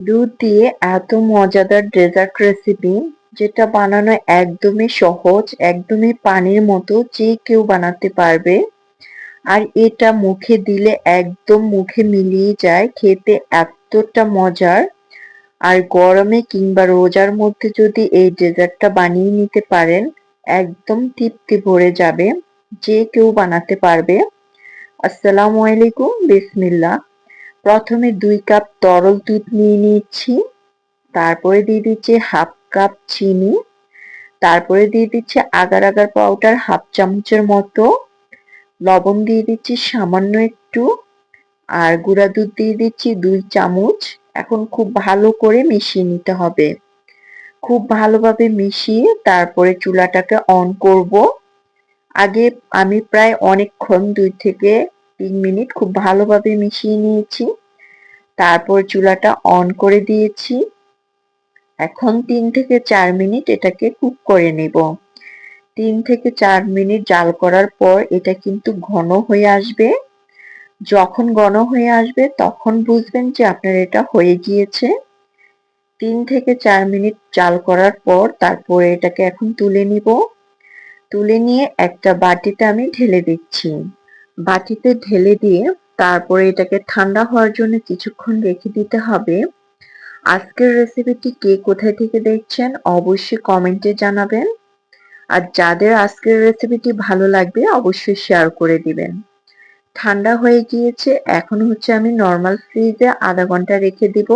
দুধ দিয়ে এত মজাদার ডেজার্ট রেসিপি যেটা বানানো একদমই সহজ, একদমই পানির মতো যে কেউ বানাতে পারবে। আর এটা মুখে দিলে একদম মুখে মিলিয়ে যায়, খেতে এতটা মজার। আর গরমে কিংবা রোজার মধ্যে যদি এই ডেজার্টটা বানিয়ে নিতে পারেন, একদম তৃপ্তি ভরে যাবে, যে কেউ বানাতে পারবে। আসসালামু আলাইকুম, বিসমিল্লাহ। প্রথমে দুই কাপ তরল দুধ নিয়ে নিচ্ছি তারপরে দিয়ে দিচ্ছি হাফ কাপ চিনি, তারপরে দিয়ে দিচ্ছি আগার আগার পাউডার হাফ চামচের মতো, লবণ দিয়ে দিচ্ছি সামান্য একটু, আর গুঁড়া দুধ দিয়ে দিচ্ছি দুই চামচ। এখন খুব ভালো করে মিশিয়ে নিতে হবে। খুব ভালোভাবে মিশিয়ে তারপরে চুলাটাকে অন করব। আগে আমি প্রায় অনেকক্ষণ দুই থেকে তিন মিনিট খুব ভালোভাবে মিশিয়ে নিয়েছি। তারপর চুলাটা অন করে দিয়েছি। এখন তিন থেকে চার মিনিট এটাকে কুক করে নেব। তিন থেকে চার মিনিট জাল করার পর এটা কিন্তু ঘন হয়ে আসবে। যখন ঘন হয়ে আসবে তখন বুঝবেন যে আপনার এটা হয়ে গিয়েছে। তিন থেকে চার মিনিট জাল করার পর তারপরে এটাকে এখন তুলে নিব। তুলে নিয়ে একটা বাটিতে আমি ঢেলে দিচ্ছি। বাটিতে ঢেলে দিয়ে তারপরে এটাকে ঠান্ডা হওয়ার জন্য কিছুক্ষণ রেখে দিতে হবে। আজকের রেসিপিটি কে কোথায় থেকে দেখছেন অবশ্যই কমেন্টে জানাবেন। আর যাদের আজকের রেসিপিটি ভালো লাগবে অবশ্যই শেয়ার করে দিবেন। ঠান্ডা হয়ে গিয়েছে, এখন হচ্ছে আমি নর্মাল ফ্রিজে আধা ঘণ্টা রেখে দিব।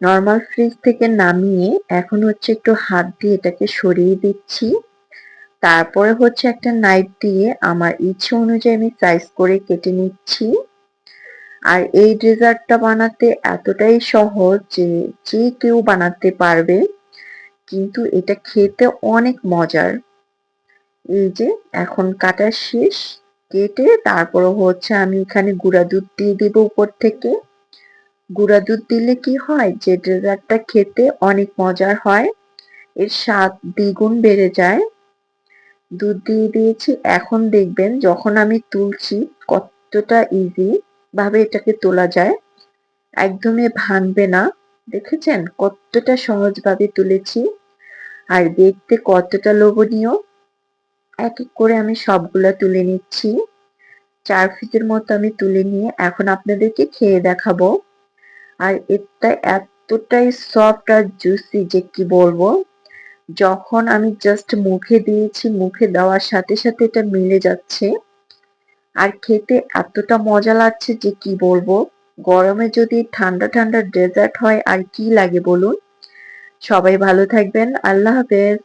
নর্মাল ফ্রিজ থেকে নামিয়ে এখন হচ্ছে একটু হাত দিয়ে এটাকে সরিয়ে দিচ্ছি। তারপরে হচ্ছে একটা নাইফ দিয়ে আমার ইচ্ছে অনুযায়ী আমি সাইজ করে কেটে নিচ্ছি। আর এই ডেজার্টটা বানাতে এতটাই সহজ যে যে কেউ বানাতে পারবে। কিন্তু এটা খেতে অনেক মজার। এই যে, এখন কাটা শেষ, কেটে তারপরে হচ্ছে আমি এখানে গুঁড়া দুধ দিয়ে দিব উপর থেকে। গুঁড়া দুধ দিলে কি হয় যে ডেজার্টটা খেতে অনেক মজার হয়। এর স্বাদ দ্বিগুণ বেড়ে যায়। দুধ দিয়ে দিয়েছি। এখন দেখবেন যখন আমি তুলছি কতটা ইজি ভাবে এটাকে তোলা যায়। একদমই ভাঙবে না। দেখেছেন? কতটা সহজভাবে তুলেছি। আর দেখতে কতটা লোভনীয়। এক এক করে আমি সবগুলা তুলে নিচ্ছি। চার ফিটের মতো আমি তুলে নিয়ে এখন আপনাদেরকে খেয়ে দেখাবো। আর এটা এতটাই সফট আর জুসি যে কি বলব? যখন আমি জাস্ট মুখে দিয়েছি, মুখে দেওয়ার সাথে সাথে এটা মিলে যাচ্ছে। আর খেতে এতটা মজা লাগছে যে কি বলব? গরমে যদি ঠান্ডা ঠান্ডা ডেজার্ট হয়, আর কি লাগে বলুন? সবাই ভালো থাকবেন, আল্লাহ হাফেজ।